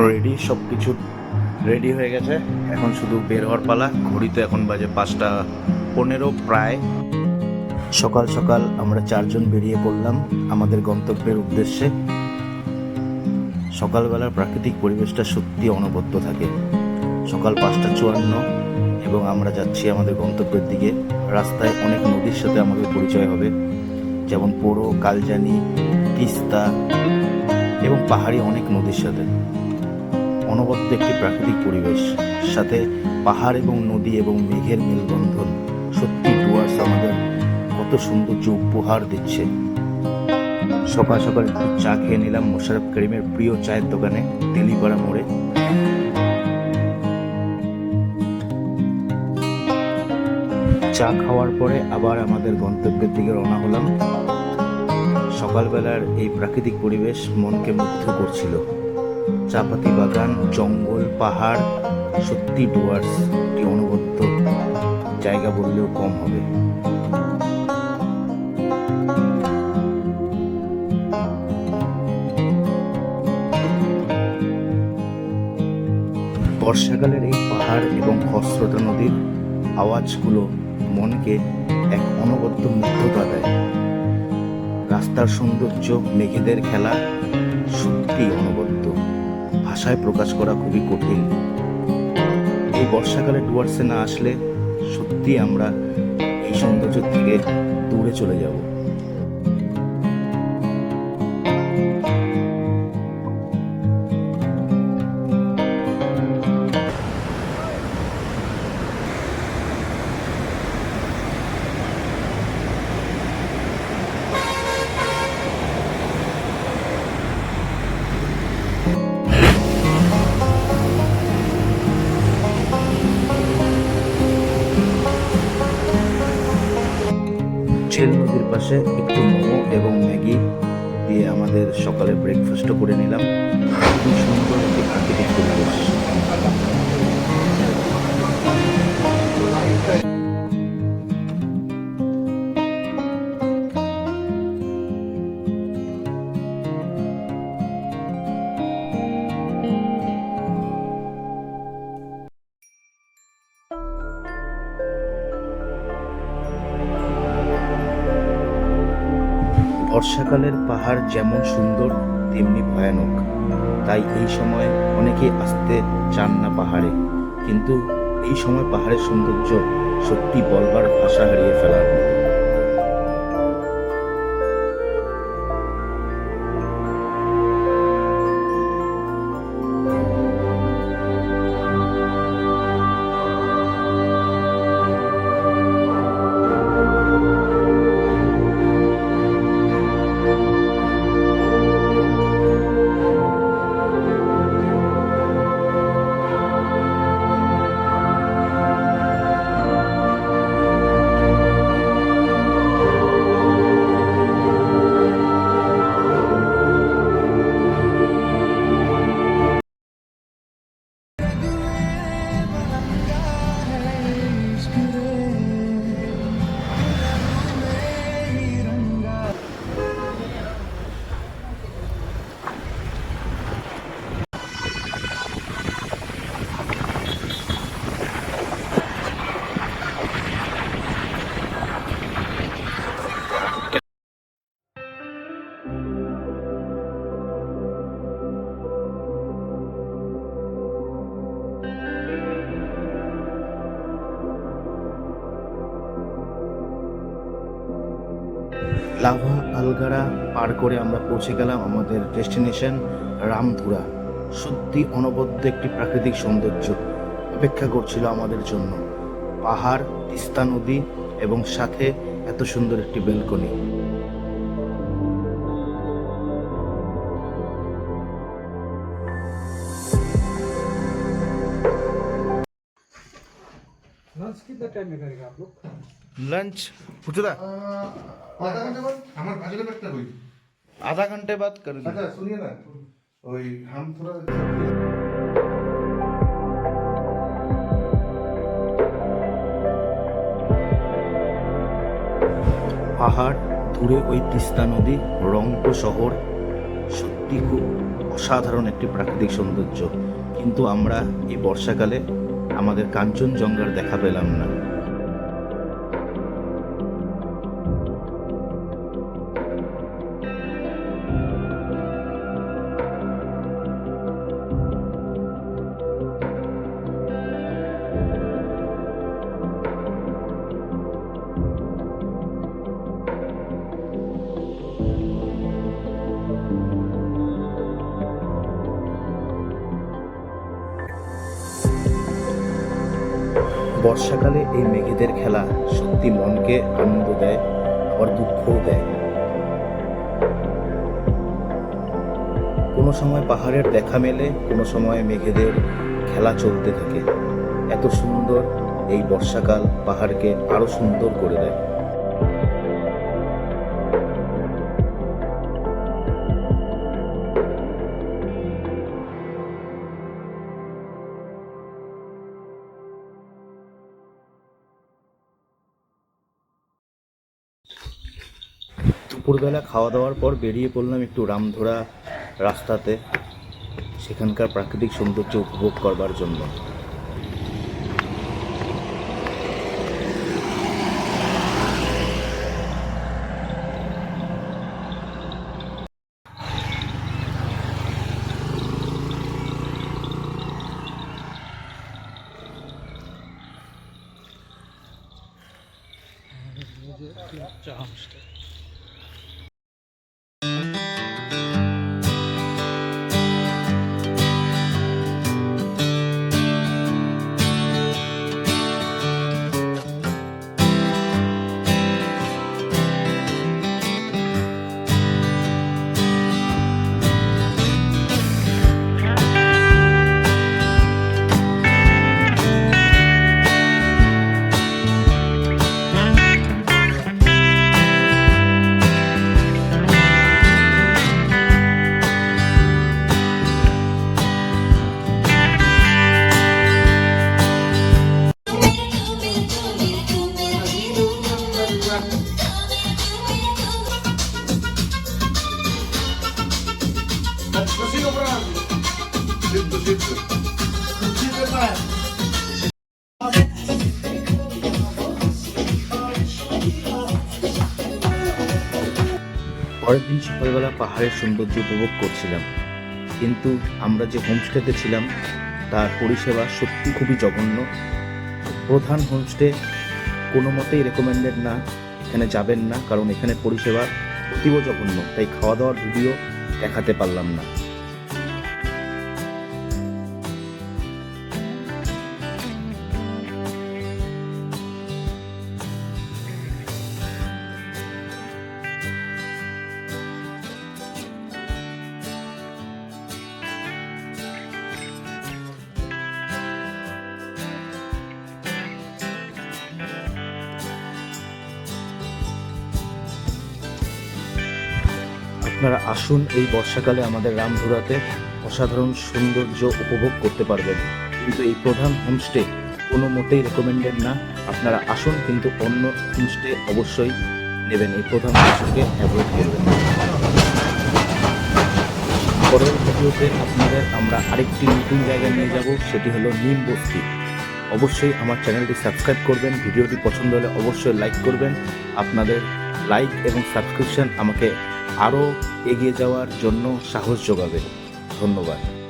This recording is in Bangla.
রেডি সব কিছু রেডি হয়ে গেছে। এখন শুধু বের হওয়ার পালা। ঘড়িতে এখন বাজে পাঁচটা পনেরো প্রায়। সকাল সকাল আমরা চারজন বেরিয়ে পড়লাম আমাদের গন্তব্যের উদ্দেশ্যে। সকালবেলার প্রাকৃতিক পরিবেশটা সত্যি অনবদ্য থাকে। সকাল পাঁচটা চুয়ান্ন এবং আমরা যাচ্ছি আমাদের গন্তব্যের দিকে। রাস্তায় অনেক নদীর সাথে আমাদের পরিচয় হবে। যেমন পোড়ো, কালজানি, তিস্তা এবং পাহাড়ি অনেক নদীর সাথে। অনবদ্য একটি প্রাকৃতিক পরিবেশ। সাথে পাহাড় এবং নদী এবং মেঘের মেলবন্ধন। সত্যি ডুয়ার্স আমাদের কত সৌন্দর্য উপহার দিচ্ছে। সকাল সকাল একটু চা খেয়ে নিলাম মোশারফ করিমের প্রিয় চায়ের দোকানে, তেলিপাড়া মোড়ে। চা খাওয়ার পরে আবার আমাদের গন্তব্যের দিকে রওনা হলাম। সকালবেলার এই প্রাকৃতিক পরিবেশ মনকে মুগ্ধ করছিল। চাপাতি বাগান, জঙ্গল, পাহাড়, সত্যি ডুয়ার্স একটি অনবদ্য। জায়গা বললেও কম হবে। বর্ষাকালের এই পাহাড় এবং খসরোটা নদীর আওয়াজগুলো মনকে এক অনবদ্য মুগ্ধতা দেয়। রাস্তার সৌন্দর্য, মেঘেদের খেলা সত্যি অনবদ্য। ভাষায় প্রকাশ করা খুবই কঠিন। এই বর্ষাকালে ডুয়ার্সে না আসলে সত্যি আমরা এই সৌন্দর্য থেকে দূরে চলে যাব। ছেল নদীর পাশে একটু মোমো এবং ম্যাগি দিয়ে আমাদের সকালে ব্রেকফাস্টও করে নিলাম। খুব সুন্দর একটি প্রাকৃতিক পরিবেশ বর্ষাকালের পাহাড় যেমন সুন্দর, তেমনি ভয়ানক। তাই এই সময় অনেকেই আসতে চান না পাহাড়ে। কিন্তু এই সময় পাহাড়ের সৌন্দর্য সত্যি বলবার ভাষা হারিয়ে ফেলার মতো লাভা আলগারা পার করে আমরা পৌঁছে গেলাম আমাদের ডেস্টিনেশন রামধুরা সত্যি অনবদ্য একটি প্রাকৃতিক সৌন্দর্য অপেক্ষা করছিল আমাদের জন্য পাহাড় তিস্তা নদী এবং সাথে এত সুন্দর একটি বেলকনি लंच कितना टाइम में करेगा आप लोग लंच पूछा আধা ঘন্টা बाद আমার ভাজলে একটা বই आधा घंटे बाद कर আচ্ছা শুনিয়ে না ওই হাম থোড়া পাহাড় দূরে ওই তিস্তা নদী রংপুর শহর সত্যি সত্যি খুব অসাধারণ একটি প্রাকৃতিক সৌন্দর্য কিন্তু আমরা এই বর্ষাকালে আমাদের কাঞ্চনজঙ্ঘার দেখা পেলাম না বর্ষাকালে এই মেঘেদের খেলা সত্যি মনকে আনন্দ দেয়, আবার দুঃখও দেয়। কোনো সময় পাহাড়ের দেখা মেলে, কোনো সময় মেঘেদের খেলা চলতে থাকে। এত সুন্দর এই বর্ষাকাল পাহাড়কে আরও সুন্দর করে দেয়। দুপুরবেলা খাওয়া দাওয়ার পর বেরিয়ে পড়লাম একটু রামধরা রাস্তাতে, সেখানকার প্রাকৃতিক সৌন্দর্য উপভোগ করবার জন্য John's. পরের দিন সকালবেলা পাহাড়ের সৌন্দর্য উপভোগ করছিলাম। কিন্তু আমরা যে হোমস্টেতে ছিলাম, তার পরিষেবা সত্যি খুবই জঘন্য। প্রধান হোমস্টে কোনো মতেই রেকমেন্ডেড না, এখানে যাবেন না, কারণ এখানে পরিষেবা অতীব জঘন্য, তাই খাওয়া দাওয়ার ভিডিও দেখাতে পারলাম না। আপনারা আসুন এই বর্ষাকালে আমাদের রামধুরাতে অসাধারণ সৌন্দর্য উপভোগ করতে পারবেন। কিন্তু এই প্রধান হোমস্টে কোনো মতেই রেকমেন্ডেড না। আপনারা আসুন, কিন্তু অন্য হোমস্টে অবশ্যই নেবেন। এই প্রধান হোমস্টেকে অ্যাভয়েড করবেন। পরের ভিডিওতে আপনাদের আমরা আরেকটি নতুন জায়গায় নিয়ে যাব, সেটি হলো নিম বস্তি। অবশ্যই আমার চ্যানেলটি সাবস্ক্রাইব করবেন, ভিডিওটি পছন্দ হলে অবশ্যই লাইক করবেন। আপনাদের লাইক এবং সাবস্ক্রিপশন আমাকে আরও এগিয়ে যাওয়ার জন্য সাহস যোগাবে ধন্যবাদ।